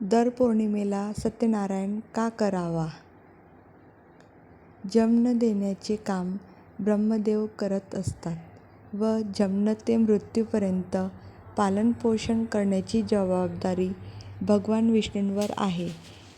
दर पौर्णिमेला सत्यनारायण का करावा? जन्म देण्याचे काम ब्रह्मदेव करत असतात व जन्म ते मृत्यूपर्यंत पालनपोषण करण्याची जबाबदारी भगवान विष्णूंवर आहे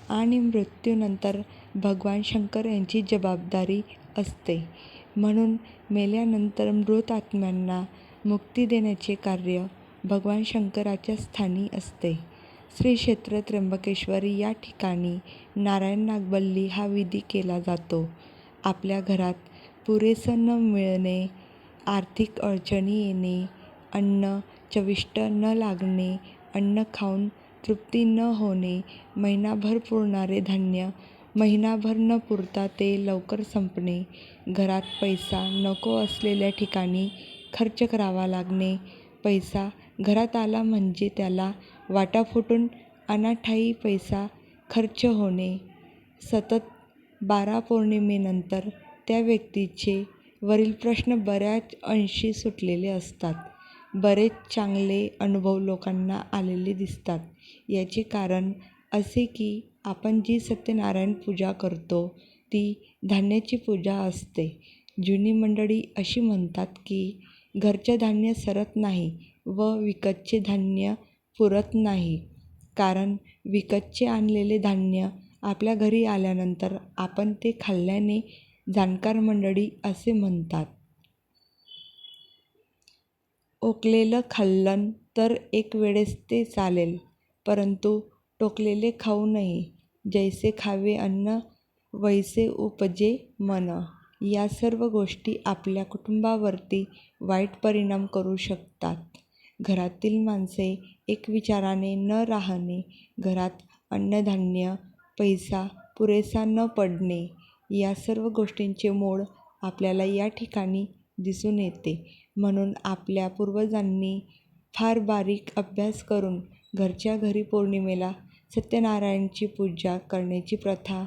आणि मृत्यूनंतर भगवान शंकर यांची जबाबदारी असते. म्हणून मेल्यानंतर मृत आत्म्यांना मुक्ती देण्याचे कार्य भगवान शंकराच्या स्थानी असते. श्री क्षेत्र त्र्यंबकेश्वरी या ठिकाणी नारायण नागबल्ली हा विधी केला जातो. आपल्या घरात पुरेसं न मिळणे, आर्थिक अडचणी येणे, अन्न चविष्ट न लागणे, अन्न खाऊन तृप्ती न होणे, महिनाभर पुरणारे धान्य महिनाभर न पुरता ते लवकर संपणे, घरात पैसा नको असलेल्या ठिकाणी खर्च करावा लागणे, पैसा घरात आला म्हणजे त्याला वाटाफुटून अनाठायी पैसा खर्च होणे, सतत बारा पौर्णिमेनंतर त्या व्यक्तीचे वरील प्रश्न बऱ्याच अंशी सुटलेले असतात. बरेच चांगले अनुभव लोकांना आलेले दिसतात. याचे कारण असे की आपण जी सत्यनारायण पूजा करतो ती धान्याची पूजा असते. जुनी मंडळी अशी म्हणतात की घरचं धान्य सरत नाही व विकतचे धान्य पुरत नाही कारण विकतचे आणलेले धान्य आपल्या घरी आल्यानंतर आपण ते खाल्ल्याने जाणकार मंडळी असे म्हणतात. ओकलेलं खाल्लं तर एक वेळेस ते चालेल परंतु टोकलेले खाऊ नये. जैसे खावे अन्न वैसे उपजे मन या सर्व गोष्टी आपल्या कुटुंबावरती वाईट परिणाम करू शकतात. घरातील माणसे एक विचाराने न राहणे, घरात अन्नधान्य, पैसा पुरेसा न पडणे या सर्व गोष्टींचे मोड आपल्याला या ठिकाणी दिसून येते. म्हणून आपल्या पूर्वजांनी फार बारीक अभ्यास करून घरच्या घरी पौर्णिमेला सत्यनारायणाची पूजा करण्याची प्रथा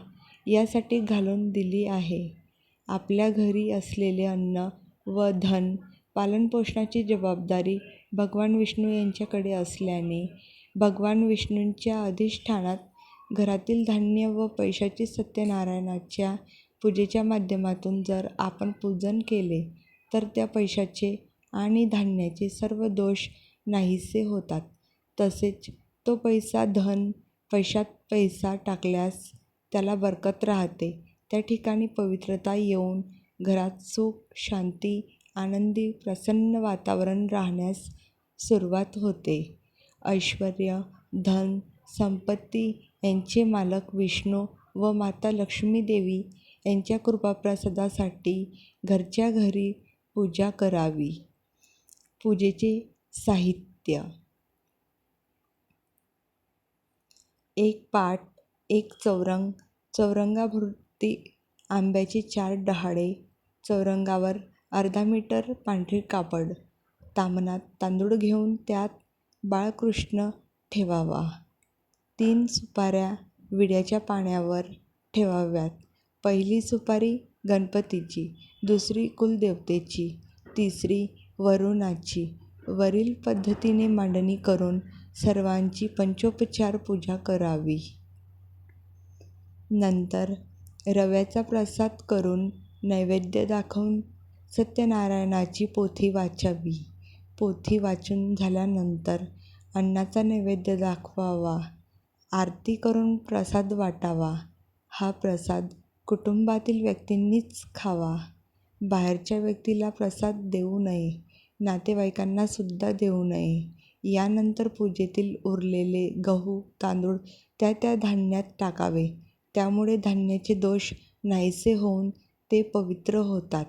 यासाठी घालून दिली आहे. आपल्या घरी असलेले अन्न व धन पालनपोषणाची जबाबदारी भगवान विष्णू यांच्याकडे असल्याने भगवान विष्णूंच्या अधिष्ठानात घरातील धान्य व पैशाचे सत्यनारायणाच्या पूजेच्या माध्यमातून जर आपण पूजन केले तर त्या पैशाचे आणि धान्याचे सर्व दोष नाहीसे होतात. तसेच तो पैसा धन पैशात पैसा टाकल्यास त्याला बरकत राहते, त्या ठिकाणी पवित्रता येऊन घरात सुख, शांती, आनंदी प्रसन्न वातावरण राहण्यास सुरुवात होते. ऐश्वर्य, धन, संपत्ती यांचे मालक विष्णू व माता लक्ष्मीदेवी यांच्या कृपाप्रसादासाठी घरच्या घरी पूजा करावी. पूजेचे साहित्य. एक पाट एक चौरंग चौरंगाभोवती आंब्याचे चार डहाळे चौरंगावर अर्धा मीटर पांढरे कापड ताम्हणात तांदूळ घेऊन त्यात बाळकृष्ण ठेवावा. तीन सुपाऱ्या विड्याच्या पाण्यावर ठेवाव्यात. पहिली सुपारी गणपतीची, दुसरी कुलदेवतेची, तिसरी वरुणाची. वरील पद्धतीने मांडणी करून सर्वांची पंचोपचार पूजा करावी. नंतर रव्याचा प्रसाद करून नैवेद्य दाखवून सत्यनारायणाची पोथी वाचावी. पोथी वाचून झाल्यानंतर अन्नाचा नैवेद्य दाखवावा. आरती करून प्रसाद वाटावा. हा प्रसाद कुटुंबातील व्यक्तींनीच खावा. बाहेरच्या व्यक्तीला प्रसाद देऊ नये. नातेवाईकांनासुद्धा देऊ नये. यानंतर पूजेतील उरलेले गहू तांदूळ त्या त्या धान्यात टाकावे. त्यामुळे धान्याचे दोष नाहीसे होऊन ते पवित्र होतात.